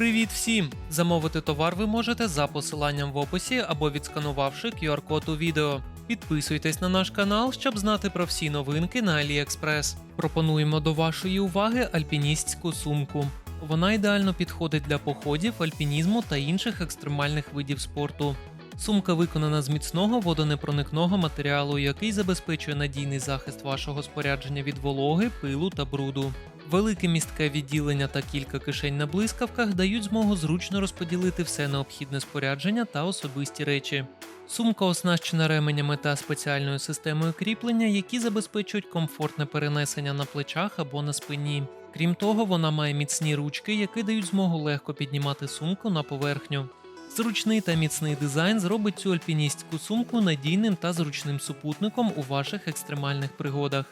Привіт всім! Замовити товар ви можете за посиланням в описі або відсканувавши QR-код у відео. Підписуйтесь на наш канал, щоб знати про всі новинки на AliExpress. Пропонуємо до вашої уваги альпіністську сумку. Вона ідеально підходить для походів, альпінізму та інших екстремальних видів спорту. Сумка виконана з міцного водонепроникного матеріалу, який забезпечує надійний захист вашого спорядження від вологи, пилу та бруду. Велике містке відділення та кілька кишень на блискавках дають змогу зручно розподілити все необхідне спорядження та особисті речі. Сумка оснащена ременями та спеціальною системою кріплення, які забезпечують комфортне перенесення на плечах або на спині. Крім того, вона має міцні ручки, які дають змогу легко піднімати сумку на поверхню. Зручний та міцний дизайн зробить цю альпіністську сумку надійним та зручним супутником у ваших екстремальних пригодах.